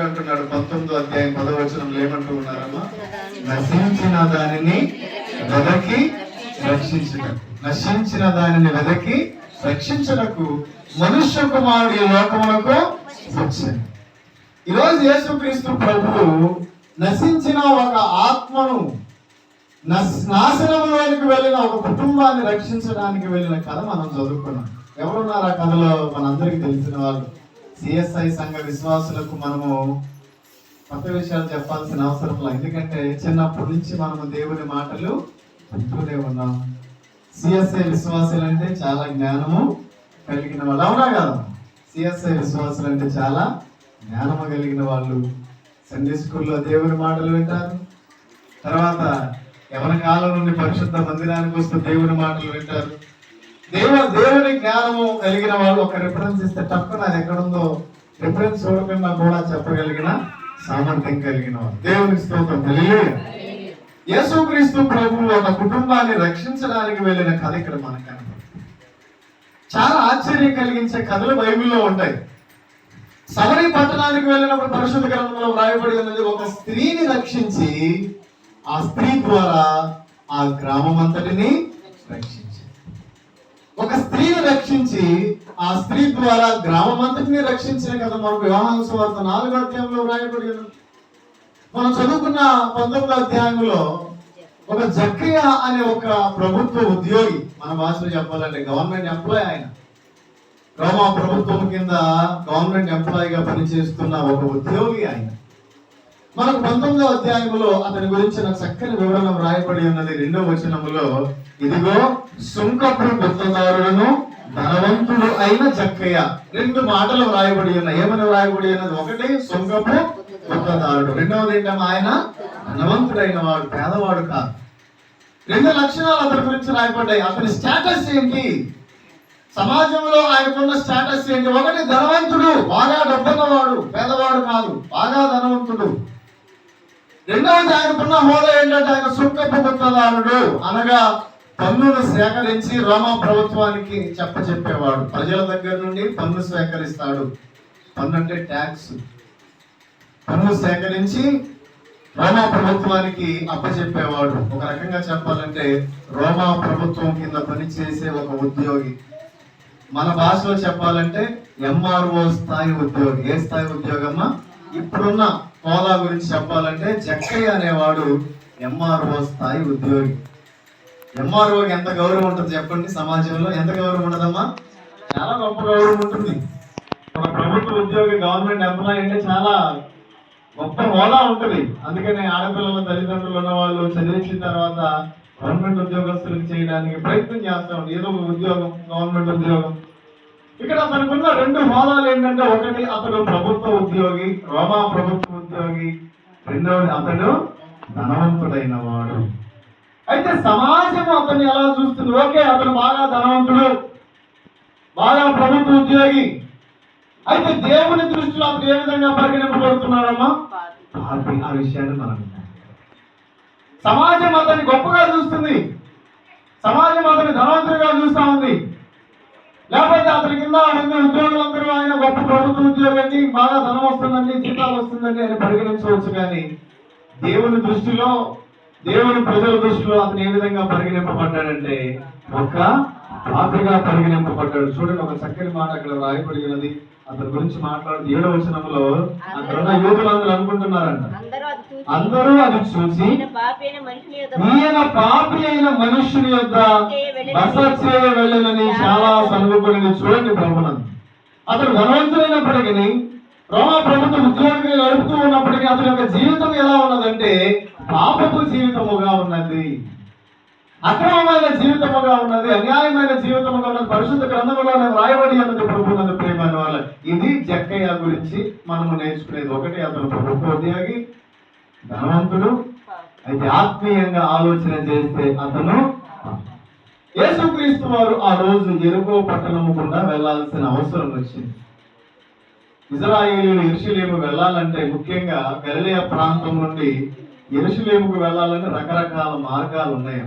ప్రభు అంటున్నాడు. పంతొమ్మిదో అధ్యాయం పదవచనంలో ఏమంటూ ఉన్నారమ్మా? నశించిన దానిని వెదకి రక్షించుటకు నశించిన దానిని వెదకి రక్షించుటకు మనుష్య కుమారుడు ఈ లోకములకు వచ్చాడు. ఈరోజు యేసుక్రీస్తు ప్రభువు నశించిన ఒక ఆత్మను నస్- నాశనంలోనికి వెళ్ళిన ఒక కుటుంబాన్ని రక్షించడానికి వెళ్ళిన కథ మనం చదువుకున్నాం. ఎవరున్నారు ఆ కథలో? మనందరికీ తెలిసిన వాళ్ళు. సిఎస్ఐ సంఘ విశ్వాసులకు మనము కొత్త విషయాలు చెప్పాల్సిన అవసరం లేదు. ఎందుకంటే చిన్నప్పటి నుంచి మనము దేవుని మాటలు వింటూనే ఉన్నాం. సిఎస్ఐ విశ్వాసులు అంటే చాలా జ్ఞానము కలిగిన వాళ్ళు. అవునా కదా? సిఎస్ఐ విశ్వాసులు అంటే చాలా జ్ఞానము కలిగిన వాళ్ళు. సండే స్కూల్లో దేవుని మాటలు వింటారు. తర్వాత ఎవరి కాలం నుండి పరిశుద్ధ మందిరానికి వస్తూ దేవుని మాటలు వింటారు. దేవ దేవుని జ్ఞానము కలిగిన వాళ్ళు ఒక రిఫరెన్స్ ఇస్తే తప్ప అది ఎక్కడుందో రిఫరెన్స్ చూడకుండా కూడా చెప్పగలిగిన సామర్థ్యం కలిగిన వాళ్ళు దేవుని స్తోత్రం. హల్లెలూయా. యేసుక్రీస్తు ప్రభు ఒక కుటుంబాన్ని రక్షించడానికి వెళ్ళిన కథ ఇక్కడ మనకు కనపడుతుంది. చాలా ఆశ్చర్యం కలిగించే కథలు బైబిల్లో ఉంటాయి. సమరి పట్టణానికి వెళ్ళినప్పుడు పరిశుద్ధ గ్రంథంలో వ్రాయబడి ఉన్నది ఒక స్త్రీని రక్షించి ఆ స్త్రీ ద్వారా ఆ గ్రామం అంతటిని రక్షించి ఒక స్త్రీని రక్షించి ఆ స్త్రీ ద్వారా గ్రామం అంతటిని రక్షించిన కదా మనకు వ్యవహార సువార్త నాలుగో అధ్యాయంలో వ్రాయబడి మనం చదువుకున్న పంతొమ్మిదో అధ్యాయంలో ఒక జక్రియ అనే ఒక ప్రభుత్వ ఉద్యోగి మన భాషలో చెప్పాలంటే గవర్నమెంట్ ఎంప్లాయ్ ఆయన. రోమా ప్రభుత్వం కింద గవర్నమెంట్ ఎంప్లాయీగా పనిచేస్తున్న ఒక ఉద్యోగి ఆయన. మనకు పంతొమ్మిదో అధ్యాయంలో అతని గురించిన చక్కని వివరణ వ్రాయబడి ఉన్నది. రెండో వచనములో ఇదిగో సుంకపు గుత్తదారులను ధనవంతుడు అయిన చక్కయ్య రెండు మాటలు వ్రాయబడి ఉన్నాయి. ఏమని వ్రాయబడి ఉన్నది? ఒకటి సుంకపు గుత్తదారుడు రెండవది ఏంటమ్మా ఆయన? ధనవంతుడైన వాడు పేదవాడు కాదు. రెండు లక్షణాలు అతని గురించి రాయబడ్డాయి. అతని స్టేటస్ ఏంటి? సమాజంలో ఆయనకున్న స్టేటస్ ఏంటి? ఒకటి ధనవంతుడు బాగా డబ్బున్నవాడు పేదవాడు కాదు బాగా ధనవంతుడు. రెండవది ఆయనకున్న హోదా ఏంటంటే ఆయన సుంకపు గుత్తదారుడు అనగా పన్నును సేకరించి రోమా ప్రభుత్వానికి చెప్పచెప్పేవాడు. ప్రజల దగ్గర నుండి పన్ను సేకరిస్తాడు. పన్ను అంటే ట్యాక్స్. పన్ను సేకరించి రోమా ప్రభుత్వానికి అప్పచెప్పేవాడు. ఒక రకంగా చెప్పాలంటే రోమా ప్రభుత్వం కింద పనిచేసే ఒక ఉద్యోగి. మన భాషలో చెప్పాలంటే ఎంఆర్ఓ స్థాయి ఉద్యోగి. ఏ స్థాయి ఉద్యోగమ్మా? ఇప్పుడున్న ఓలా గురించి చెప్పాలంటే జక్కయ్య అనేవాడు ఎంఆర్ఓ స్థాయి ఉద్యోగి. ఎంఆర్ఓకి ఎంత గౌరవం ఉంటుంది చెప్పండి సమాజంలో? ఎంత గౌరవం ఉండదమ్మా చాలా గొప్ప గౌరవం ఉంటుంది. ఒక ప్రభుత్వ ఉద్యోగి గవర్నమెంట్ ఎంప్లాయీ అంటే చాలా గొప్ప హోదా ఉంటుంది. అందుకనే ఆడపిల్లల తల్లిదండ్రులు ఉన్న వాళ్ళు చదివించిన తర్వాత గవర్నమెంట్ ఉద్యోగస్తులకు చేయడానికి ప్రయత్నం చేస్తాం ఏదో ఒక ఉద్యోగం గవర్నమెంట్ ఉద్యోగం. ఇక్కడ మనకున్న రెండు హోదాలు ఏంటంటే ఒకటి అతను ప్రభుత్వ ఉద్యోగి రోమా ప్రభుత్వ ఉద్యోగి రెండవది అతడు ధనవంతుడైన వాడు అయితే సమాజం అతన్ని ఎలా చూస్తుంది? ఓకే అతను బాగా ధనవంతుడు బాగా ప్రభుత్వ ఉద్యోగి. అయితే దేవుని దృష్టిలో అతను ఏ విధంగా పరిగణింపబడుతున్నాడమ్మా? ఆ విషయాన్ని మనం సమాజం అతన్ని గొప్పగా చూస్తుంది. సమాజం అతని ధనవంతుడిగా చూస్తా ఉంది. లేకపోతే అతని కింద అన్ని ఉద్యోగులందరూ ఆయన గొప్ప ప్రభుత్వ ఉద్యోగండి బాగా ధనం వస్తుందండి జీతాలు వస్తుందండి అని పరిగణించవచ్చు కానీ దేవుని దృష్టిలో దేవుని ప్రజల దృష్టిలో అతను ఏ విధంగా పరిగణింపబడ్డాడంటే ఒక పాపిగా పరిగణింపబడ్డాడు చూడండి ఒక చక్కని మాట అక్కడ రాయబడి ఉన్నది అతని గురించి మాట్లాడుతూ ఏడో వచనంలో అక్కడ ఉన్న యువకులందరూ అనుకుంటున్నారంట. అందరూ అది చూసి అందరూ అది చూసి ఈయన పాపి అయిన మనుషుని యొక్క బస చేయ వెళ్ళనని చాలా సనుగుకొని చూడండి ప్రభునందు అతడు ధనవంతుడైనప్పటికీ రోమా ప్రభుత్వ ఉద్యోగిగా గడుపుతూ ఉన్నప్పటికీ అతని యొక్క జీవితం ఎలా ఉన్నదంటే పాపపు జీవితముగా ఉన్నది. అక్రమమైన జీవితముగా ఉన్నది అన్యాయమైన జీవితముగా ఉన్నది పరిశుద్ధ గ్రంథంలో రాయబడి ఉన్నది ప్రభు నన్ను ప్రేమైన వాళ్ళ ఇది జక్కయ్య గురించి మనము నేర్చుకునేది ఒకటి అతను ప్రభుత్వ ఉద్యోగి ధనవంతుడు. అయితే ఆత్మీయంగా ఆలోచన చేస్తే అతను యేసుక్రీస్తు వారు ఆ రోజు ఎరుకో పట్టణము గుండా వెళ్ళాల్సిన అవసరం వచ్చింది. ఇజ్రాయేలీలు ఎరుషులేము వెళ్ళాలంటే ముఖ్యంగా గలిలయ ప్రాంతం నుండి ఎరుషులేముకు వెళ్ళాలంటే రకరకాల మార్గాలు ఉన్నాయి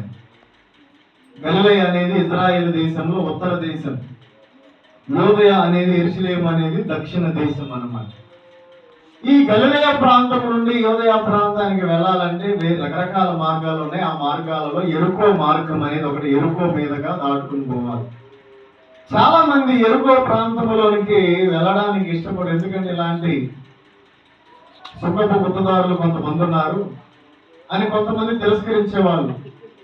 గలలయ అనేది ఇజ్రాయేల్ దేశంలో ఉత్తర దేశం యోదయ అనేది ఎరుషులేము అనేది దక్షిణ దేశం అన్నమాట. ఈ గలలయ ప్రాంతం నుండి యోదయ ప్రాంతానికి వెళ్ళాలంటే వేరే రకరకాల మార్గాలు ఉన్నాయి. ఆ మార్గాలలో ఎరుకో మార్గం అనేది ఒకటి ఎరుకో మీదగా దాటుకుని పోవాలి. చాలా మంది ఎరుకో ప్రాంతంలోనికి వెళ్ళడానికి ఇష్టపడు ఎందుకంటే ఇలాంటి సుఖపు గుత్తదారులు కొంతమంది ఉన్నారు అని కొంతమంది తిరస్కరించే వాళ్ళు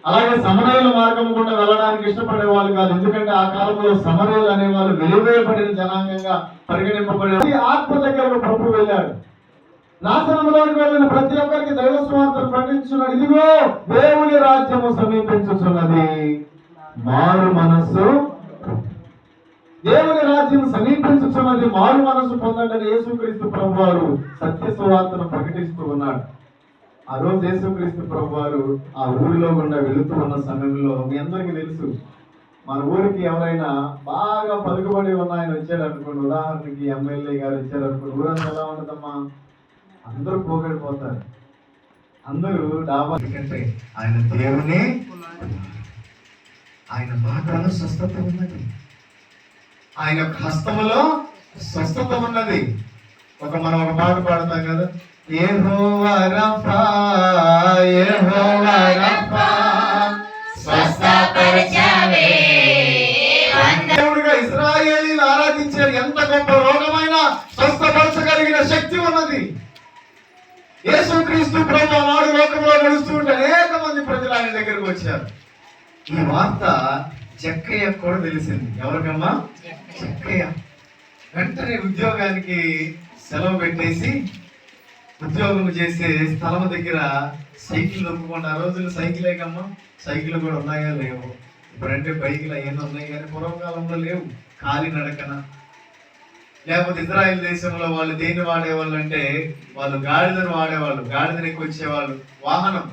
అలాగే సమరయుల మార్గం కూడా వెళ్ళడానికి ఇష్టపడే వాళ్ళు కాదు. ఎందుకంటే ఆ కాలంలో సమరయులు అనే వాళ్ళు వెలువేయబడిన జనాంగంగా పరిగణింపబడే ఆత్మ దగ్గరకు ప్రభు వెళ్ళాడు. నాశనంలోకి వెళ్ళిన ప్రతి ఒక్కరికి దైవ స్వార్థం ప్రకటించున్నాడు ఇదిగో దేవుని రాజ్యము సమీపించుచున్నది. మారు మనస్సు. దేవుని రాజ్యం సమీపించుచున్నది. మారు మనసు పొందండి యేసుక్రీస్తు ప్రభు వారు సత్య సువార్తను ప్రకటిస్తూ ఉన్నాడు. ఆ రోజు యేసుక్రీస్తు ప్రభు వారు ఆ ఊరిలో గుండా వెళుతూ ఉన్న సమయంలో మీ అందరికీ తెలుసు మన ఊరికి ఎవరైనా బాగా పలుకుబడి ఉన్న ఆయన వచ్చాడు అనుకోండి ఉదాహరణకి ఎమ్మెల్యే గారు వచ్చారు అనుకోండి ఊరంతా ఎలా ఉంటుందమ్మా? అందరూ పోగడిపోతారు అందరూ డాబా ఎందుకంటే ఆయన దేవుని ఆయన మాటలో స్వస్థత ఉన్నది. ఆయన హస్తములో స్వస్థత ఉన్నది. ఒక మనం ఒక పాట పాడతాం కదా? యెహోవా రఫా, యెహోవా రఫా, స్వస్థపరచవే. దేవుడిగా ఆరాధించారు ఎంత గొప్ప రోగమైన స్వస్థపరచగలిగిన శక్తి ఉన్నది. యేసుక్రీస్తు ప్రభు నాడు లోకంలో నడుస్తూ ఉంటే అనేక మంది ప్రజలు ఆయన దగ్గరకు వచ్చారు. ఈ వార్త చెక్కయ్య కూడా తెలిసింది. ఎవరికమ్మా? చెక్కయ్య వెంటనే ఉద్యోగానికి సెలవు పెట్టేసి ఉద్యోగం చేసే స్థలం దగ్గర సైకిల్ దొక్కుకుండా ఆ రోజులు సైకిలేకమ్మా సైకిల్ కూడా ఉన్నాయా లేవు? ఇప్పుడంటే బైకులు అవన్నీ ఉన్నాయి కానీ పూర్వకాలంలో లేవు. ఖాళీ నడకన. లేకపోతే ఇజ్రాయెల్ దేశంలో వాళ్ళు దేన్ని వాడేవాళ్ళు అంటే వాళ్ళు గాడిదను వాడేవాళ్ళు గాడిదని ఎక్కువ వచ్చేవాళ్ళు వాహనం.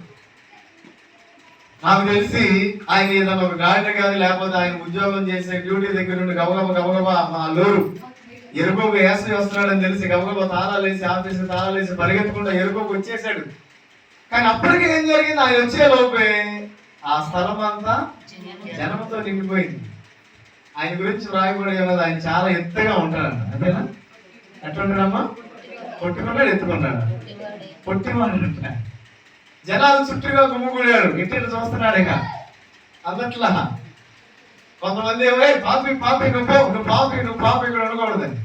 నాకు తెలిసి ఆయన ఏదైనా ఒక గాడిద కాదు లేకపోతే ఆయన ఉద్యోగం చేసే డ్యూటీ దగ్గర నుండి గబగబ గబగబా మా లోరు. ఎరుకోకు వేసవి వస్తున్నాడని తెలిసి గబగబా తాళాలు వేసి ఆఫీస్ తాళాలు వేసి పరిగెత్తకుండా ఎరుకోకు వచ్చేసాడు కానీ అప్పటికే ఏం జరిగింది? ఆయన వచ్చే లోపే ఆ స్థలం అంతా జనంతో నిండిపోయింది. ఆయన గురించి రాయబడి ఉన్నది ఆయన చాలా ఎత్తుగా ఉంటాడంట. అంతేనా? ఎట్లా ఉంటాడమ్మా పొట్టుకుంటాడు ఎత్తుకుంటాడు? జనాలు చుట్టూగా గుమ్ముకూడాడు ఇంటి చూస్తున్నాడు ఇక. అన్నట్లా కొంతమంది "ఏయ్, పాపి పాపి నువ్వు నువ్వు పాపి నువ్వు పాపి ఇక్కడ ఉండకూడదని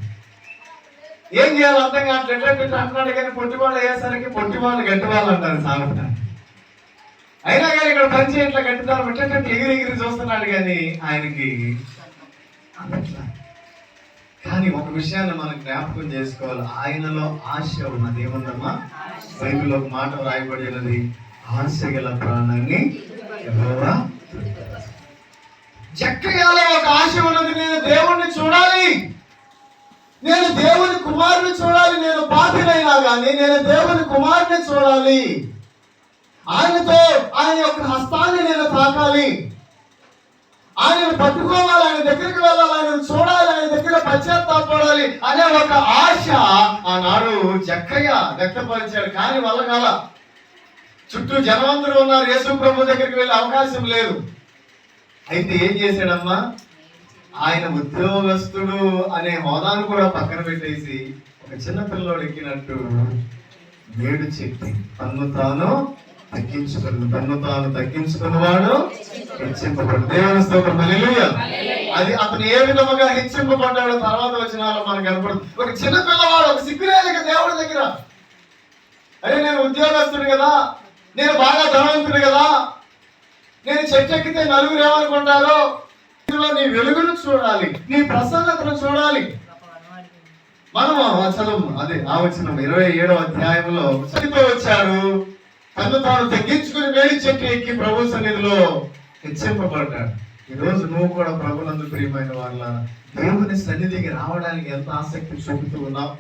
ఏం చేయాలి అర్థం కావట్లేదు. ఎట్లా అంటున్నాడు కానీ పొట్టి వాళ్ళు అయ్యేసరికి పొట్టి వాళ్ళు గట్టి వాళ్ళు అంటారు సామెత అయినా కానీ ఇక్కడ పని చేయట్లా గట్టిదారు పెట్టేట ఎగిరి ఎగిరి చూస్తున్నాడు కానీ ఆయనకి అన్నట్లా కానీ ఒక విషయాన్ని మనం జ్ఞాపకం చేసుకోవాలి. ఆయనలో ఆశ ఉన్నది ఏముందమ్మా? బైబిల్లో ఒక మాట రాయబడి ఉన్నది ఆశ గల ప్రాణాన్ని ఎవరా జక్రియాలో ఒక ఆశ ఉన్నది నేను దేవుణ్ణి చూడాలి. నేను దేవుని కుమారుని చూడాలి నేను పాపినైనా కానీ నేను దేవుని కుమారుని చూడాలి. ఆయనతో ఆయన యొక్క హస్తాన్ని నేను తాకాలి. ఆయనను పట్టుకోవాలి ఆయన దగ్గరికి వెళ్ళాలి ఆయనను చూడాలి ఆయన దగ్గర పశ్చాత్తాపడాలి అనే ఒక ఆశ ఆనాడు జక్కయ్య వ్యక్తపరిచాడు. కానీ వల్ల కాల చుట్టూ జనవంతులు ఉన్నారు. యేసు ప్రభు దగ్గరికి వెళ్ళే అవకాశం లేదు. అయితే ఏం చేశాడమ్మా? ఆయన ఉద్యోగస్తుడు అనే హోదాను కూడా పక్కన పెట్టేసి ఒక చిన్న పిల్లోడు ఎక్కినట్టు వేడు చెప్పి తన్ను తాను తగ్గించుకుని తన్ను తాను తగ్గించుకున్నవాడు హెచ్చింపబడు దేవుని స్తోత్రం. అది అతను ఏ విధముగా హెచ్చింపబడ్డాడో తర్వాత వచ్చిన మనకు కనపడుతుంది. ఒక చిన్న పిల్లవాడు ఒక సిగ్గులేక దేవుడి దగ్గర. అరే నేను ఉద్యోగస్తుడు కదా. నేను బాగా ధనవంతుడు కదా. నేను చెట్టు ఎక్కితే నలుగురు ఏమనుకుంటారో? ఇందులో నీ వెలుగును చూడాలి నీ ప్రసన్నతను చూడాలి. మనం ఆ చదువు అదే ఆ వచనం ఇరవై ఏడవ అధ్యాయంలో చనిపోయి వచ్చారు తను తాను తగ్గించుకుని వేడి చెట్టు ఎక్కి ప్రభు సన్నిధిలో హెచ్చింపబడ్డాడు. ఈ రోజు నువ్వు కూడా ప్రభునందు ప్రియమైన వాళ్ళ దేవుని సన్నిధికి రావడానికి ఎంత ఆసక్తి చూపుతూ ఉన్నావు?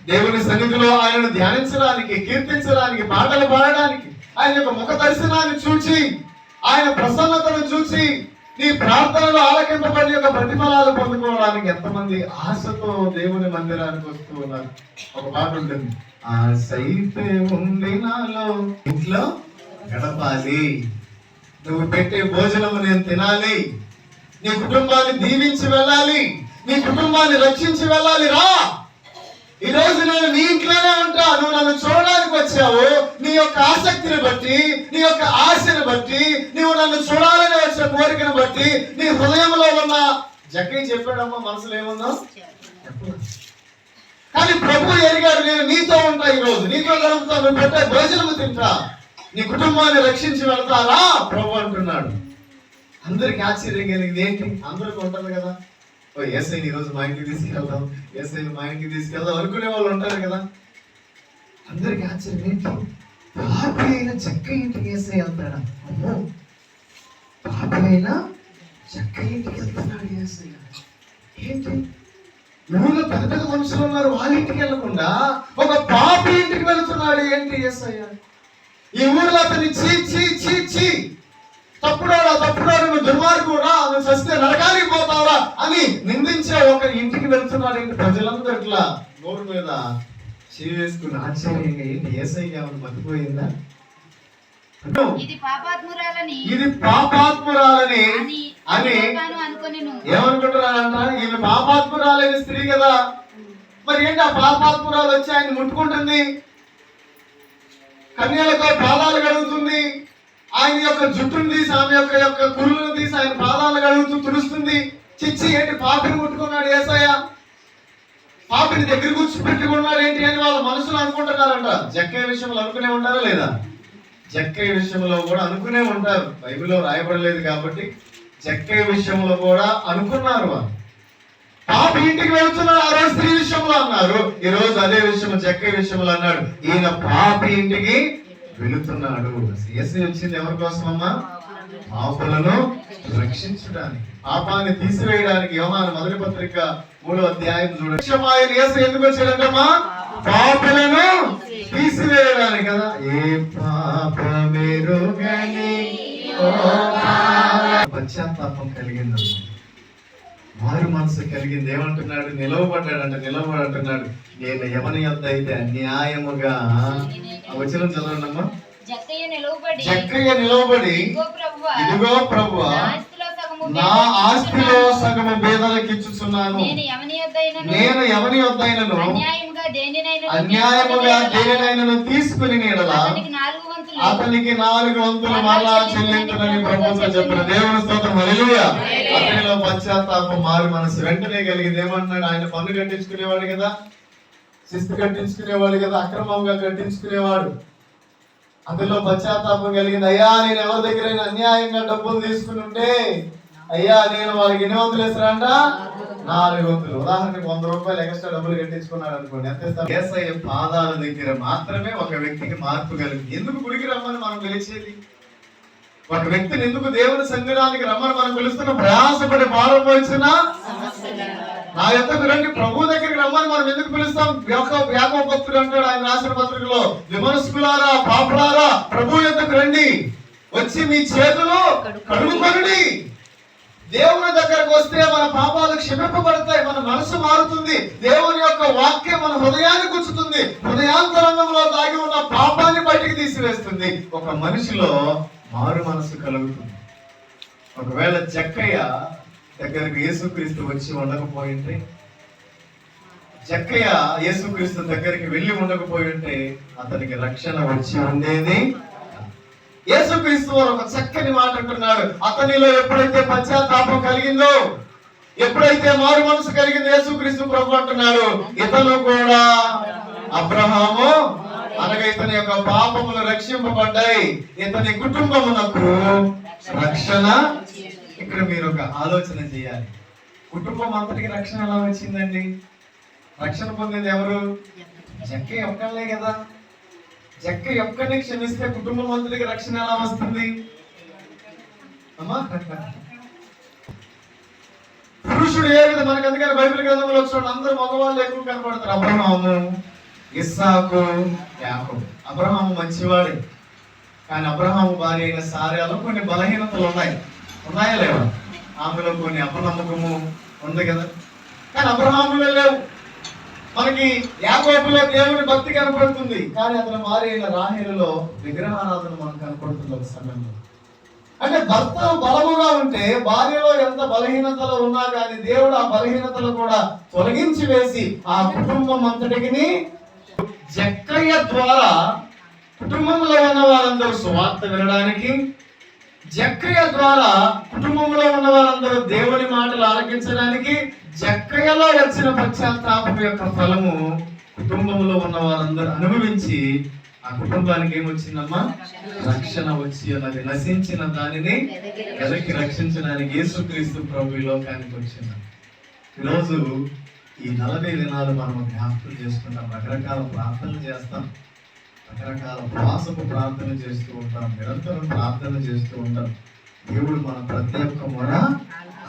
దేవుని సన్నిధిలో ఆయనను ధ్యానించడానికి కీర్తించడానికి పాటలు పాడడానికి ఆయన యొక్క ముఖ దర్శనాన్ని చూచి ఆయన ప్రసన్నతను చూసి నీ ప్రార్థనలు ఆలకింపబడి యొక్క ప్రతిఫలాలు పొందుకోవడానికి ఎంతమంది ఆశతో దేవుని మందిరానికి వస్తూ ఉన్నారు. ఒక పాట ఉంటుంది. ఆశైతే ఉంది నాలో ఇంట్లో గడపాలి. నువ్వు పెట్టే భోజనం నేను తినాలి. నీ కుటుంబాన్ని దీవించి వెళ్ళాలి. నీ కుటుంబాన్ని రక్షించి వెళ్ళాలి. రా! ఈ రోజు నేను నీ ఇంట్లోనే ఉంటా. నువ్వు నన్ను చూడడానికి వచ్చావు. నీ యొక్క ఆసక్తిని బట్టి నీ యొక్క ఆశని బట్టి నువ్వు నన్ను చూడాలని వచ్చిన కోరికను బట్టి నీ హృదయంలో ఉన్న జక్కయ్య చెప్పాడమ్మా మనసులో ఏముందా? కానీ ప్రభు ఎరిగాడు నేను నీతో ఉంటా ఈ రోజు నీతో కలుగుతా నువ్వు పెట్టే భోజనము తింటా. నీ కుటుంబాన్ని రక్షించి వెళ్తారా? ప్రభు అంటున్నాడు. అందరికి ఆశ్చర్యం కలిగింది. ఏంటి? అందరికి ఉంటుంది కదా. ఓ ఎస్ఐని ఈరోజు మా ఇంటికి తీసుకెళ్దాం. ఎస్ఐని మా ఇంటికి తీసుకెళ్దాం. అనుకునే వాళ్ళు ఉంటారు కదా. అందరికి ఆశ్చర్యం ఏంటి? పాపి అయిన చెక్క ఇంటికి ఎస్ఐ వెళ్తాడా? అమ్మో. పాపి అయిన చెక్క ఇంటికి వెళ్తున్నాడు ఎస్ఐ ఏంటి? ఊళ్ళో పెద్ద పెద్ద మనుషులు ఉన్నారు. వాళ్ళ ఇంటికి వెళ్ళకుండా ఒక పాపి ఇంటికి వెళ్తున్నాడు ఏంటి ఎస్ఐ ఈ ఊర్లో అతన్ని చీ చీ చీ చీ. తప్పుడోడా తప్పుడోడా నువ్వు దుర్మార్గుడా నువ్వు చస్తే నరకానికి పోతావా అని నిందించే ఒక ఇంటికి వెళ్తున్నాడు ఏంటి ప్రజలందరూ ఇట్లా? నోరు మీద వేసుకుని ఆశ్చర్యంగా ఏంటి? ఏసై ఏమైనా మతిపోయిందా అను, ఇది పాపాత్మురాలని. ఇది పాపాత్మురాలని అని ఈమె పాపాత్మురాలైన స్త్రీ కదా. మరి ఏంటి ఆ పాపాత్మురాలు వచ్చి ఆయన ముట్టుకుంటుంది? కన్యలతో పాదాలు కడుగుతుంది? ఆయన యొక్క జుట్టును తీసి ఆమె యొక్క యొక్క కురులను తీసి ఆయన పాదాలు కడుగుతూ తుడుస్తుంది. చిచ్చి ఏంటి పాపిని ముట్టుకున్నాడు ఏసయ్య? పాపిని దగ్గర కూర్చోపెట్టుకున్నాడు ఏంటి అని వాళ్ళ మనసులో అనుకుంటున్నారంట. జక్కయ్య విషయంలో అనుకునే ఉంటారా లేదా? జక్కయ్య విషయంలో కూడా అనుకునే ఉంటారు. బైబిల్లో రాయబడలేదు కాబట్టి జక్కయ్య విషయంలో కూడా అనుకున్నారు వాళ్ళు. పాప ఇంటికి వెళ్తున్నాడు ఆ రోజు స్త్రీ విషయంలో అన్నారు. ఈ రోజు అదే విషయం జక్కయ్య విషయంలో అన్నాడు. ఈయన పాప ఇంటికి వెళుతున్నాడు. ఏసీ వచ్చింది ఎవరి కోసం పాపులను రక్షించడానికి. పాపాన్ని తీసివేయడానికి యోహాను మొదటి పత్రిక మూడో అధ్యాయం చూడండి. ఆయన యేసు ఎందుకు వచ్చాడంటమ్మా పాపులను తీసివేయడానికి కదా. ఏ పాపమెరుగని పశ్చాత్తాపం కలిగిందమ్మా. మారు మనసు కలిగింది. ఏమంటున్నాడు? నిలవబడ్డాడంట నిలవబడి అంటున్నాడు నేను ఎవరి యొద్ద అయితే అన్యాయముగా. ఆ వచనం చదవండమ్మా. చక్కగా నిలవబడి ఇదిగో ప్రభువా నా ఆస్తిలో సగము బేదలకు ఇచ్చుచున్నాను. నేను ఎవని వద్దైనను అన్యాయముగా దేనినైనా తీసుకుని నీడలా నాలుగు అతనికి నాలుగు వంతులు మరలా చెల్లించునని ప్రభుత్వం చెప్పిన దేవుని స్తోత్రం. హల్లెలూయా. అతనిలో పశ్చాత్తాపం మారు మనసు. వెంటనే కలిగింది ఏమంటున్నాడు ఆయన పన్ను కట్టించుకునేవాడు కదా. శిస్తు కట్టించుకునేవాడు కదా. అక్రమంగా కట్టించుకునేవాడు. అతనిలో పశ్చాత్తాపం కలిగింది. అయ్యా నేను ఎవరి దగ్గర అన్యాయంగా డబ్బులు తీసుకుని ఉంటే అయ్యా నేను వాళ్ళకి ఎన్ని వంతులు ఇస్తానంట నాలుగు వంతులు. ఉదాహరణకు వంద రూపాయలు ఎక్స్ట్రా డబ్బులు కట్టించుకున్నాడు అనుకోండి ఎంత ఇస్తారు? ఏసయ్య పాదాల దగ్గర మాత్రమే ఒక వ్యక్తికి మార్పు కలిగింది. ఎందుకు గుడికి రమ్మని మనం పిలిచేది? ఒక వ్యక్తిని ఎందుకు దేవుని సంఘానికి రమ్మని మనం పిలుస్తున్న ప్రయాసపడి భారం వచ్చినా నా యొక్క రండి ప్రభు దగ్గరికి రమ్మని మనం ఎందుకు పిలుస్తాం? వ్యాప భక్తుడు అంటాడు ఆయన రాసిన పత్రికలో విమర్శకులారా పాపులారా ప్రభు యొక్క రండి. వచ్చి మీ చేతులు కడుగుకొనండి దేవుని దగ్గరకు వస్తే మన పాపాలు క్షమింపబడతాయి మన మనసు మారుతుంది. దేవుని యొక్క వాక్యం మన హృదయాన్ని గుచ్చుతుంది. హృదయాంతరంగంలో దాగి ఉన్న పాపాన్ని బయటికి తీసివేస్తుంది. ఒక మనిషిలో మారు మనసు కలుగుతుంది. ఒకవేళ జక్కయ్య దగ్గరకు యేసుక్రీస్తు వచ్చి ఉండకపోయింటే జక్కయ్య యేసుక్రీస్తు దగ్గరికి వెళ్ళి ఉండకపోయింటే అతనికి రక్షణ వచ్చి ఉండేది యేసుక్రీస్తు వారు ఒక చక్కని మాట అంటున్నాడు. అతనిలో ఎప్పుడైతే పశ్చాత్తాపం కలిగిందో ఎప్పుడైతే మారు మనసు కలిగిందో యేసుక్రీస్తు ప్రభు అంటున్నాడు. ఇతను కూడా అబ్రహాము అనగా ఇతని యొక్క పాపములు రక్షింపబడ్డాయి. ఇతని కుటుంబమునకు రక్షణ. ఇక్కడ మీరు ఒక ఆలోచన చేయాలి. కుటుంబం అంతటికి రక్షణ ఎలా వచ్చిందండి? రక్షణ పొందింది ఎవరు? జక్కే ఒక్కళ్ళే కదా. జక్క ఎక్కడిని క్షమిస్తే కుటుంబం మంత్రికి రక్షణ ఎలా వస్తుంది? పురుషుడు ఏ విధంగా మనకు అందుకని బైబిల్ గ్రంథంలో వచ్చినప్పుడు అందరు మగవాళ్ళు ఎక్కువ కనపడతారు. అబ్రహాము ఇస్సాకు యాకోబు. అబ్రహాము మంచివాడే. కానీ అబ్రహాము భార్య అయిన సార్యాలో కొన్ని బలహీనతలు ఉన్నాయి. ఉన్నాయా లేవా? ఆమెలో కొన్ని అపనమ్మకము ఉంది కదా. కానీ అబ్రహాములో లేవు. మనకి యాకోబులో దేవుని భక్తి కనపడుతుంది. కానీ అతను మారిన అయిన రాహేలులో విగ్రహారాధన మనకు కనపడుతుంది ఒక సమయంలో. అంటే భర్త బలముగా ఉంటే భార్యలో ఎంత బలహీనతలు ఉన్నా కానీ దేవుడు ఆ బలహీనతలు కూడా తొలగించి వేసి ఆ కుటుంబం అంతటికి జక్కయ్య ద్వారా కుటుంబంలో ఉన్న వారందరూ సువార్త వినడానికి జక్రియ ద్వారా కుటుంబంలో ఉన్న వారందరూ దేవుని మాటలు ఆలకించడానికి జక్కయ్యలో వచ్చిన పశ్చాత్తాపం యొక్క ఫలము కుటుంబంలో ఉన్న వారందరూ అనుభవించి ఆ కుటుంబానికి ఏమొచ్చిందమ్మా? రక్షణ వచ్చి అన్నది నశించిన దానిని వెనక్కి రక్షించడానికి యేసుక్రీస్తు ప్రభు ఈ లోకానికి వచ్చింది. ఈరోజు ఈ నలభై దినాలు మనం జ్ఞాపకం చేసుకుంటాం రకరకాల ప్రార్థనలు చేస్తాం రకరకాల ఉపవాసపు ప్రార్థన చేస్తూ ఉంటాం నిరంతరం ప్రార్థన చేస్తూ ఉంటాం. దేవుడు మన ప్రతి ఒక్క మొర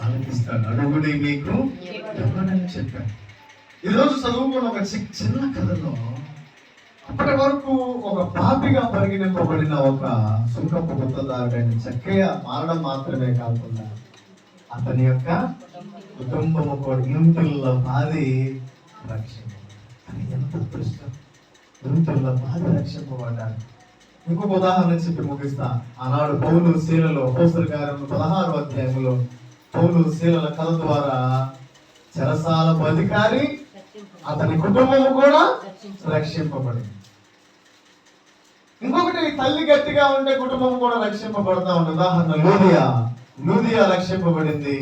ఆలోచిస్తాడు అడుగుడి మీకు ఇవ్వడని చెప్పాను. ఈరోజు చదువుకున్న ఒక చి- చిన్న కథలో అప్పటి వరకు ఒక పాపిగా పరిగణింపబడిన ఒక సుంకపు గుత్తదారుడైన చక్కయ్య మారడం మాత్రమే కాకుండా అతని యొక్క కుటుంబము ఒక ఇంటిల్లో బాధి రక్షణ అది ఎంత అదృష్టం. ఇంటిల్లో మాది రక్షింపబడ్డాడు. ఇంకొక ఉదాహరణ చెప్పి ముగిస్తా. ఆనాడు పౌలు శీలలో అపోస్తుల కార్యం పదహారు అధ్యాయంలో పౌలు శీలల కథ ద్వారా చెరసాలకు అధికారి అతని కుటుంబం కూడా రక్షింపబడింది. ఇంకొకటి తల్లి గట్టిగా ఉండే కుటుంబం కూడా రక్షింపబడతా ఉంది. ఉదాహరణ లూదియా. లూదియా రక్షింపబడింది.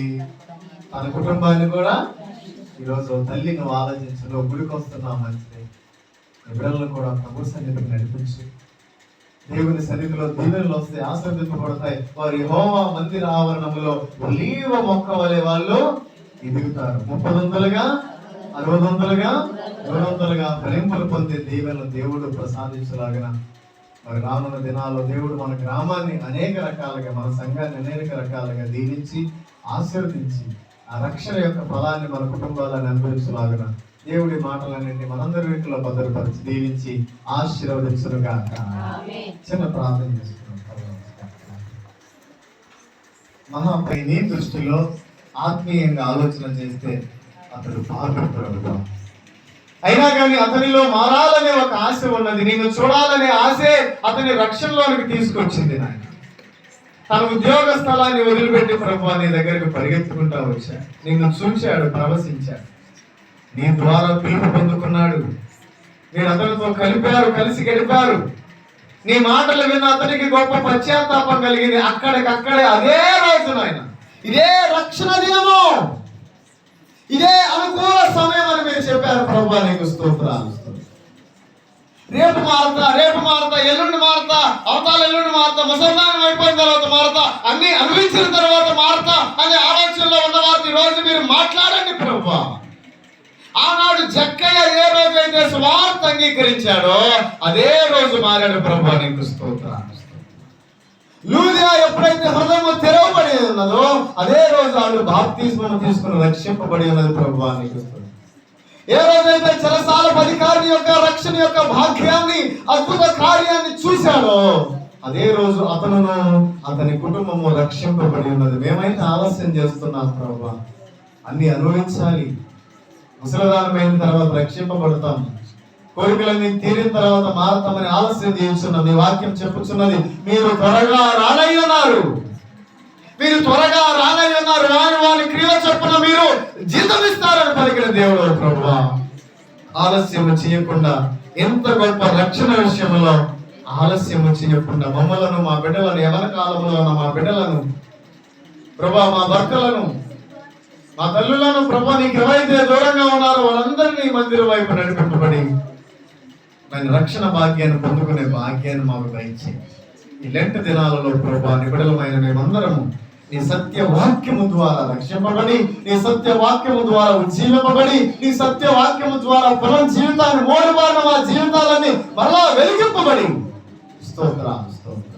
తన కుటుంబాన్ని కూడా ఈరోజు తల్లి నువ్వు ఆలోచించు. నువ్వు గుడికి వస్తున్నావు మంచిది బిడ్డలను కూడా ప్రభు సన్నిధికి నడిపించు. దేవుని సన్నిధిలో దీవెనలు వస్తే ఆశ్రదింపబడతాయి వారి హోమ మందిర ఆవరణంలో ఒలీవ మొక్క వలె వాళ్ళు ఎదుగుతారు. ముప్పదంతులుగా అరవదంతులుగా నూరంతులుగా ఫలింపులు పొందే దీవెనలు దేవుడు ప్రసాదించలాగిన మరి రానున్న దినాల్లో దేవుడు మన గ్రామాన్ని అనేక రకాలుగా మన సంఘాన్ని అనేక రకాలుగా దీవించి ఆశీర్వదించి ఆ రక్షణ యొక్క ఫలాన్ని మన కుటుంబాలను అనుభవించలాగిన దేవుడి మాటలన్నింటినీ మనందరి వీటిలో భద్రపరిచి దీవించి ఆశీర్వదించునుగాక. చిన్న ప్రార్థన చేసుకున్నాం మహాపై నీ దృష్టిలో ఆత్మీయంగా ఆలోచన చేస్తే అతడు పాపడు అయినా కానీ అతనిలో మారాలనే ఒక ఆశ ఉన్నది. నేను చూడాలనే ఆశే అతని రక్షణలోనికి తీసుకొచ్చింది నాయన. తన ఉద్యోగ స్థలాన్ని వదిలిపెట్టి ప్రభు నీ దగ్గరికి పరిగెత్తుకుంటా వచ్చాడు. నిన్ను చూశాడు ప్రవశించాడు. నీ ద్వారా పిలుపు పొందుకున్నాడు. మీరు అతనితో కలిపారు కలిసి గడిపారు. నీ మాటలు విన్న అతనికి గొప్ప పశ్చాత్తాపం కలిగింది. అక్కడికక్కడే అదే రోజు నాయన. ఇదే రక్షణ దినము. ఇదే అనుకూల సమయం అని మీరు చెప్పారు. ప్రభా నీకు స్తోత్రాలు. రేపు మారతా రేపు మారతా ఎల్లుండి మారతా అవతాల ఎల్లుండి మారతా ముసల్మానం అయిపోయిన తర్వాత మారతా అన్ని అనుభవించిన తర్వాత మారతా అనే ఆలోచనలో ఉన్న వారిని రోజు మీరు మాట్లాడండి ప్రభా. ఆనాడు జక్కయ్య ఏ రోజైతే స్వార్థ అంగీకరించాడో అదే రోజు మారాడు ప్రభా నీకు స్తోత్రాలు. లూదియా ఎప్పుడైతే హృదయం తెరవబడి ఉన్నదో అదే రోజు ఆవిడ బాప్తిస్మం తీసుకుని రక్షింపబడి ఉన్నది ప్రభు నీకు ఏ రోజైతే చెరసాల అధికారి యొక్క రక్షణ యొక్క భాగ్యాన్ని అద్భుత కార్యాన్ని చూశాడో అదే రోజు అతను అతని కుటుంబము రక్షింపబడి ఉన్నది. మేమైతే ఆలస్యం చేస్తున్నాం ప్రభు. అన్ని అనుభవించాలి. ముసలిదానమైన తర్వాత రక్షింపబడతాం. కోరికలన్నీ తీరిన తర్వాత మారతామని ఆలస్యం చేయించున్నాం మీ వాక్యం చెప్పుచున్నది. మీరు త్వరగా రానై మీరు త్వరగా రానై రాని వారి క్రియ చొప్పున మీరు జీతమిస్తారని పలికిన దేవుడు ప్రభు ఆలస్యం చేయకుండా ఎంత గొప్ప రక్షణ విషయంలో ఆలస్యం చేయకుండా మమ్మలను మా బిడ్డలను ఎవరి కాలంలో మా బిడ్డలను ప్రభా మా భర్తలను మా తల్లులను ప్రభా నీకు ఎవరైతే దూరంగా ఉన్నారో వాళ్ళందరినీ మందిరం వైపు నడిపింపబడి నేను రక్షణ భాగ్యాన్ని పొందుకునే భాగ్యాన్ని మాకు దయచి ఈ లెంట దినాలలో ప్రభా నిబిడలమైన మేమందరము నీ సత్య వాక్యము ద్వారా రక్షింపబడి నీ సత్య వాక్యము ద్వారా ఉజ్జీవింపబడి నీ సత్య వాక్యము ద్వారా పునః జీవితాన్ని మోడబారిన మా జీవితాలన్నీ మరలా వెలిగింపబడి. స్తోత్ర స్తోత్ర.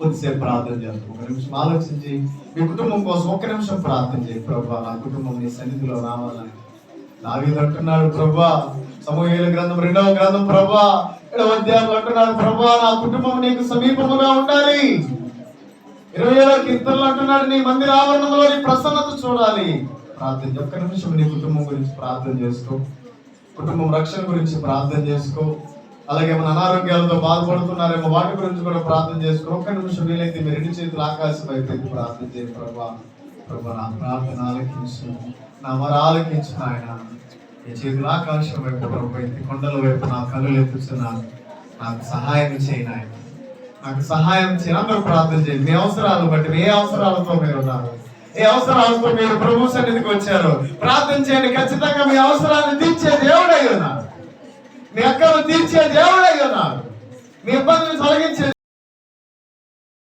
కొద్దిసేపు ప్రార్థన చేస్తాం ఒక నిమిషం ఆలోచించి మీ కుటుంబం కోసం ఒక్క నిమిషం ప్రార్థన చేయి ప్రభా. నా కుటుంబం నీ సన్నిధిలో రావాలని. దావీదు అంటున్నాడు ప్రభా. సమూహేల గ్రంథం రెండవ గ్రంథం ప్రభా. ఏడవ అధ్యాయం అంటున్నాడు ప్రభా. నా కుటుంబం నీకు సమీపముగా ఉండాలి. ఇరవై ఏడవ కీర్తనలు అంటున్నాడు నీ మందిర ఆవరణంలో నీ ప్రసన్నత చూడాలి. ప్రార్థన ఒక్క నిమిషం నీ కుటుంబం గురించి ప్రార్థన చేసుకో. కుటుంబం రక్షణ గురించి ప్రార్థన చేసుకో. అలాగే మన అనారోగ్యాలతో బాధపడుతున్నారేమో వాటి గురించి కూడా ప్రార్థన చేసుకుని ఒక్క నిమిషం వీలైతే మీరు రెండు చేతులు ఆకాశం అయితే ప్రార్థన చేయ ప్రభా. ప్రభా నా ప్రార్థన ఆలకించు. నా మరి ఆలకించిన ఆయన ఈ చేతులు ఆకాశం వైపు ప్రభు ఎత్తి కొండల వైపు నా కళ్ళు ఎత్తుతున్నాను నాకు సహాయం చేయను ఆయన నాకు సహాయం చేయను అందరూ ప్రార్థన చేయండి. మీ అవసరాలు బట్టి మీ ఏ అవసరాలతో మీరు ఉన్నారు. ఏ అవసరాలతో మీరు ప్రభు సన్నిధికి వచ్చారు. ప్రార్థన చేయండి. ఖచ్చితంగా మీ అవసరాన్ని తీర్చే దేవుడై ఉన్నారు మీ అక్కను తీర్చే దేవుడే ఉన్నారు మీ ఇబ్బందిని తొలగించే